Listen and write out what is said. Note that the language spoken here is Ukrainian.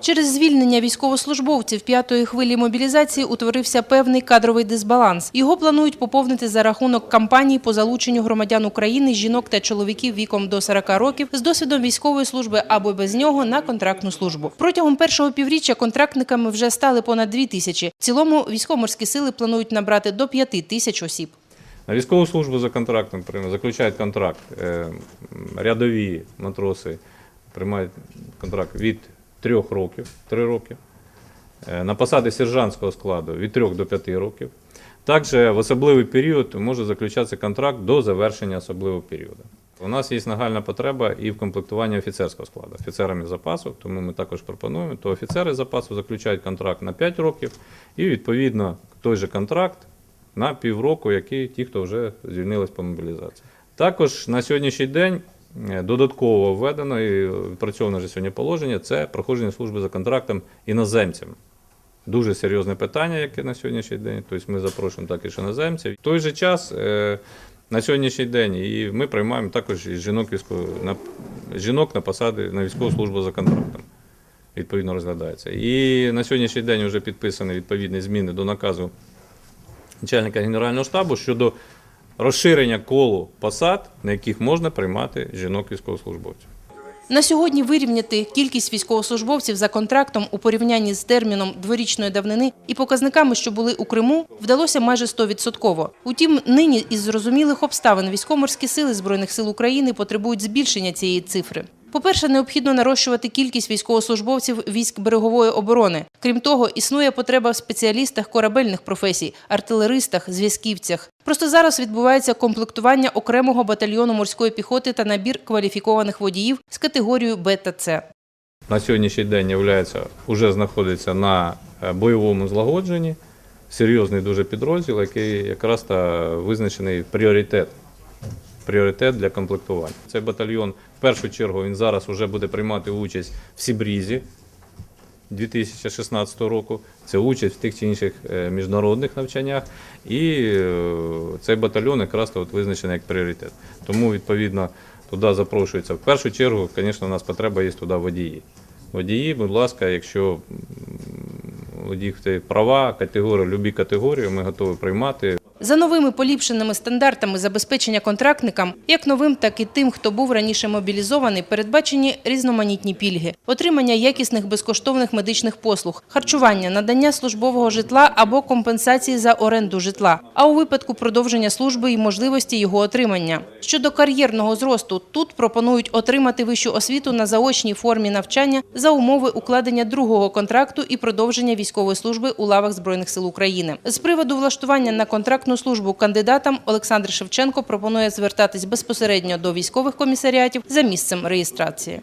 Через звільнення військовослужбовців п'ятої хвилі мобілізації утворився певний кадровий дисбаланс. Його планують поповнити за рахунок кампаній по залученню громадян України, жінок та чоловіків віком до 40 років з досвідом військової служби або без нього на контрактну службу. Протягом першого півріччя контрактниками вже стали понад 2 тисячі. В цілому військово-морські сили планують набрати до 5 тисяч осіб. На військову службу за контрактом заключають контракт е, рядові матроси, приймають контракт від 3 років, 3 роки. Е, На посади сержантського складу від 3 до 5 років. Також в особливий період може заключатися контракт до завершення особливого періоду. У нас є нагальна потреба і в комплектуванні офіцерського складу, офіцерами запасу, тому ми також пропонуємо, то офіцери запасу заключають контракт на 5 років і відповідно той же контракт на півроку, які ті, хто вже звільнились по мобілізації. Також на сьогоднішній день додатково введено і відпрацьовано вже сьогодні положення це проходження служби за контрактом іноземцям. Дуже серйозне питання, яке на сьогоднішній день. Тобто ми запрошуємо також іноземців. В той же час е, на сьогоднішній день і ми приймаємо також жінок, військово, на, жінок на посади на військову службу за контрактом. Відповідно розглядається. І на сьогоднішній день вже підписані відповідні зміни до наказу начальника Генерального штабу щодо розширення колу посад, на яких можна приймати жінок військовослужбовців. На сьогодні вирівняти кількість військовослужбовців за контрактом у порівнянні з терміном дворічної давнини і показниками, що були у Криму, вдалося майже 100%. Утім, нині із зрозумілих обставин військово-морські сили Збройних сил України потребують збільшення цієї цифри. По-перше, необхідно нарощувати кількість військовослужбовців військ берегової оборони. Крім того, існує потреба в спеціалістах корабельних професій, артилеристах, зв'язківцях. Просто зараз відбувається комплектування окремого батальйону морської піхоти та набір кваліфікованих водіїв з категорією Б та С. На сьогоднішній день вже знаходиться на е, бойовому злагодженні. Серйозний дуже підрозділ, який якраз та визначений пріоритет. Пріоритет для комплектування. Цей батальйон в першу чергу він зараз вже буде приймати участь в Сібрізі 2016 року. Це участь в тих чи інших е, міжнародних навчаннях. І е, цей батальйон якраз от визначений як пріоритет. Тому відповідно туди запрошується. В першу чергу, звісно, у нас потреба є туди водії. Водії, будь ласка, якщо них права, категорії, любі категорії, ми готові приймати. За новими поліпшеними стандартами забезпечення контрактникам, як новим, так і тим, хто був раніше мобілізований, передбачені різноманітні пільги, отримання якісних безкоштовних медичних послуг, харчування, надання службового житла або компенсації за оренду житла, а у випадку продовження служби і можливості його отримання. Щодо кар'єрного зросту, тут пропонують отримати вищу освіту на заочній формі навчання за умови укладення другого контракту і продовження військової служби у лавах Збройних сил України. З приводу влаштування на контрактну службу кандидатам Олександр Шевченко пропонує звертатись безпосередньо до військових комісаріатів за місцем реєстрації.